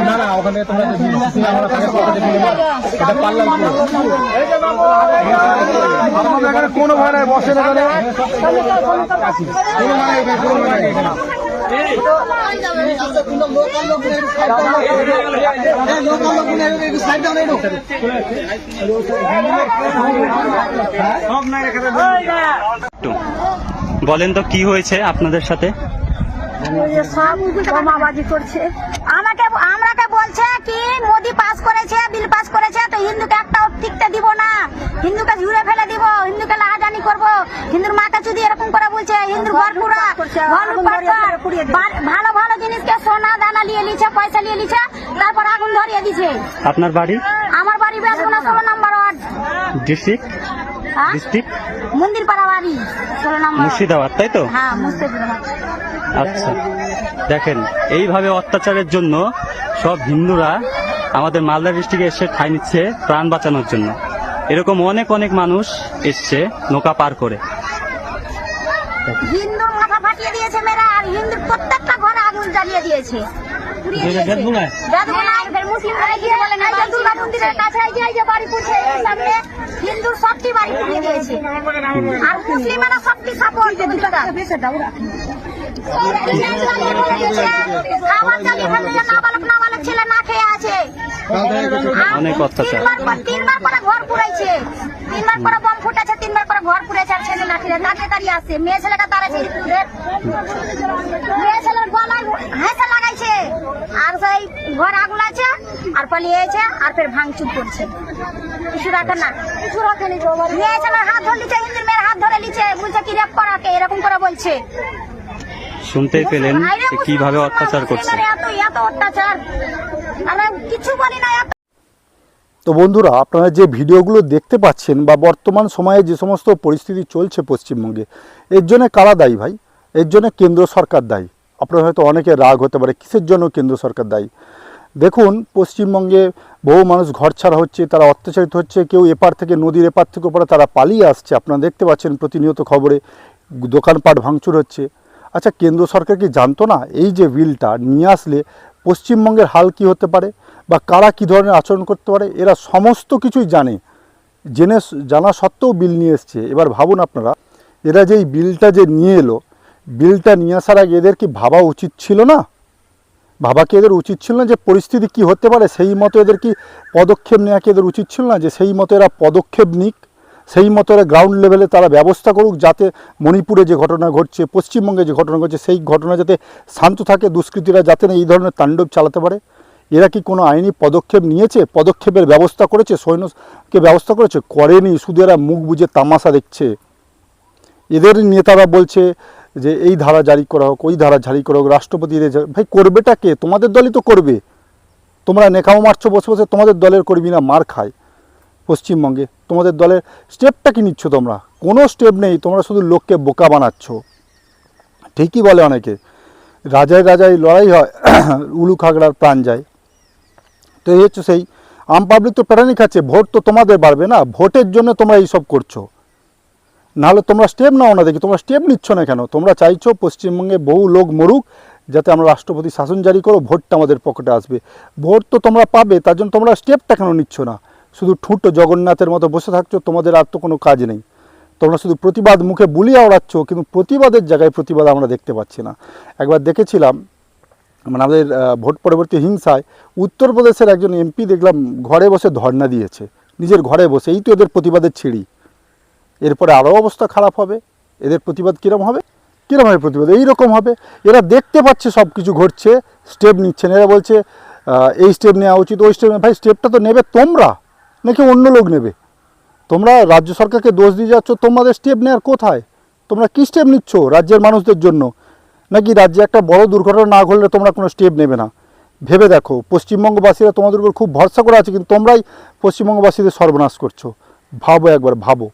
না না ওখানে পকেটে তুলে নাও। এটা পারলাম কোনো নাই বসে না বলেন তো, কি হয়েছে আপনাদের সাথে? সব বোমাবাজি করছে আমাকে আমরাকে বলছে কি, মোদি পাস করেছে, বিল পাস করেছে, তো হিন্দুকে একটা টিকতে দিব না। হিন্দুকে ঝুড়ে ফেলে দিব হিন্দুকে লাহাজানি করব হিন্দুর মাকে যদি ঘর পুরা ঘর ভালো ভালো জিনিসকে সোনা দানা নিয়ে লিছে পয়সা নিয়ে লিছে তারপর আগুন ধরিয়ে দিছে। আপনার বাড়ি? আমার বাড়ি ষোলো নম্বর ওয়ার্ড। ডিস্ট্রিক্ট? হ্যাঁ? ডিস্ট্রিক্ট? মন্দির পাড়া বাড়ি ষোলো নম্বর মুর্শিদাবাদ তাই তো? হ্যাঁ মুর্শিদাবাদ। আচ্ছা দেখেন এইভাবে অত্যাচারের জন্য সব হিন্দুরা আমাদের মালদা ডিস্ট্রিক্টে এসে ঠাই নিচ্ছে প্রাণ বাঁচানোর জন্য। এরকম অনেক অনেক মানুষ এসছে নৌকা পার করে। হিন্দুর মাথা ফাটিয়ে দিয়েছে মেয়েরা আর হিন্দুর প্রত্যেকটা ঘরে আগুন জ্বালিয়ে দিয়েছে। হিন্দুর সবটি বাড়ি পুড়িয়ে আর মুসলিমেরা সবটি সাপোর্ট খাবার জ্বালিয়ে ফেলছে নাবালক নাবালক ছেলে না খেয়ে আছে অনেক অত্যাচার। তিনবার পর- তিনবার করে ঘর পুড়াইছে। তিনবার করে বম ফুটেছে তিনবার করে ঘর পুড়েছে ছেলে দাঁড়িয়ে আসছে মেয়ে ছেলেটা দাঁড়াচ্ছে মেয়ে ছেলের গলায় হেসে লাগাইছে। আর সেই ঘর আগুন আছে আর পালিয়েছে আর ফের ভাঙচুর করছে। কিছু রাখে না। কিছু রাখে নি মেয়ে ছেলের হাত ধরে লিছে হিন্দির মেয়ের হাত ধরে লিছে বলছে কি রেপ করাকে এরকম করে বলছে? শুনতেই পেলেন কীভাবে অত্যাচার করছে। এত এত অত্যাচার। আমরা কিছু বলি না এত তো বন্ধুরা, আপনারা যে ভিডিওগুলো দেখতে পাচ্ছেন বা বর্তমান সময়ে যে সমস্ত পরিস্থিতি চলছে পশ্চিমবঙ্গে, এর জন্য কারা দায়ী ভাই? এর জন্য কেন্দ্র সরকার দায়ী। আপনার হয়তো অনেকে রাগ হতে পারে, কিসের জন্য কেন্দ্র সরকার দায়ী? দেখুন, পশ্চিমবঙ্গে বহু মানুষ ঘর ছাড়া হচ্ছে, তারা অত্যাচারিত হচ্ছে, কেউ এপার থেকে নদীর এপার থেকে ওপারে তারা পালিয়ে আসছে। আপনারা দেখতে পাচ্ছেন প্রতিনিয়ত খবরে দোকানপাট ভাঙচুর হচ্ছে। আচ্ছা কেন্দ্র সরকার কি জানতো না এই যে বিলটা নিয়ে আসলে পশ্চিমবঙ্গের হাল কি হতে পারে? বা কারা কী ধরনের আচরণ করতে পারে, এরা সমস্ত কিছুই জানে। জেনে জানা সত্ত্বেও বিল নিয়ে এসছে। এবার ভাবুন আপনারা, এরা যে এই বিলটা যে নিয়ে এলো, বিলটা নিয়ে আসার আগে এদের কি ভাবা উচিত ছিল না? ভাবা কি এদের উচিত ছিল না যে পরিস্থিতি কি হতে পারে? সেই মতো এদের কি পদক্ষেপ নেওয়া কি এদের উচিত ছিল না? যে সেই মতো এরা পদক্ষেপ নিক, সেই মতো এরা গ্রাউন্ড লেভেলে তারা ব্যবস্থা করুক, যাতে মণিপুরে যে ঘটনা ঘটছে, পশ্চিমবঙ্গে যে ঘটনা ঘটছে, সেই ঘটনা যাতে শান্ত থাকে, দুষ্কৃতীরা যাতে না এই ধরনের তাণ্ডব চালাতে পারে। এরা কি কোনো আইনি পদক্ষেপ নিয়েছে? পদক্ষেপের ব্যবস্থা করেছে? সৈন্যকে ব্যবস্থা করেছে? করেনি। শুধু এরা মুখ বুঝে তামাশা দেখছে। এদের নেতারা বলছে যে, এই ধারা জারি করা হোক, ওই ধারা জারি করা হোক, রাষ্ট্রপতি ভাই, করবেটা কে? তোমাদের দলই তো করবে। তোমরা নেকাও মারছো, বসে বসে তোমাদের দলের কর্মী না মার খায় পশ্চিমবঙ্গে। তোমাদের দলের স্টেপটা কি নিচ্ছ তোমরা? কোনো স্টেপ নেই। তোমরা শুধু লোককে বোকা বানাচ্ছ। ঠিকই বলে অনেকে। রাজায় রাজায় লড়াই হয় উলু খাগড়ার প্রাণ যায়। তো এই হচ্ছে সেই আম পাবলিক তো প্যারানি খাচ্ছে, ভোট তো তোমাদের বাড়বে না, ভোটের জন্য তোমরা এইসব করছ। নাহলে তোমরা স্টেপ নাও না দেখি, তোমরা স্টেপ নিচ্ছ না কেন? তোমরা চাইছো পশ্চিমবঙ্গে বহু লোক মরুক, যাতে আমরা রাষ্ট্রপতি শাসন জারি করো, ভোটটা আমাদের পকেটে আসবে। ভোট তো তোমরা পাবে, তার জন্য তোমরা স্টেপটা কেন নিচ্ছ না? শুধু ঠুঁটো জগন্নাথের মতো বসে থাকছো, তোমাদের আর তো কোনো কাজ নেই। তোমরা শুধু প্রতিবাদ মুখে বুলিয়ে ওড়াচ্ছ, কিন্তু প্রতিবাদের জায়গায় প্রতিবাদ আমরা দেখতে পাচ্ছি না। একবার দেখেছিলাম মানে আমাদের ভোট পরবর্তী হিংসায় উত্তরপ্রদেশের একজন এমপি দেখলাম ঘরে বসে ধর্ণা দিয়েছে। নিজের ঘরে বসে। এই তো এদের প্রতিবাদের ছিঁড়ি। এরপরে আরও অবস্থা খারাপ হবে। এদের প্রতিবাদ কীরকম হবে? কীরকম হবে প্রতিবাদ? এইরকম হবে। এরা দেখতে পাচ্ছে সব কিছু ঘটছে। স্টেপ নিচ্ছেন। এরা বলছে এই স্টেপ নেওয়া উচিত, ওই স্টেপ ভাই, স্টেপটা তো নেবে তোমরা। নাকি অন্য লোক নেবে? তোমরা রাজ্য সরকারকে দোষ দিয়ে যাচ্ছ, তোমাদের স্টেপ নেওয়ার কোথায়? তোমরা কী স্টেপ নিচ্ছ রাজ্যের মানুষদের জন্য? নাকি রাজ্যে একটা বড় দুর্ঘটনা না ঘটলে তোমরা কোনো স্টেপ নেবে না? ভেবে দেখো, পশ্চিমবঙ্গবাসীরা তোমাদের উপর খুব ভরসা করে আছে, কিন্তু তোমরাই পশ্চিমবঙ্গবাসীদের সর্বনাশ করছ। ভাবো একবার, ভাবো।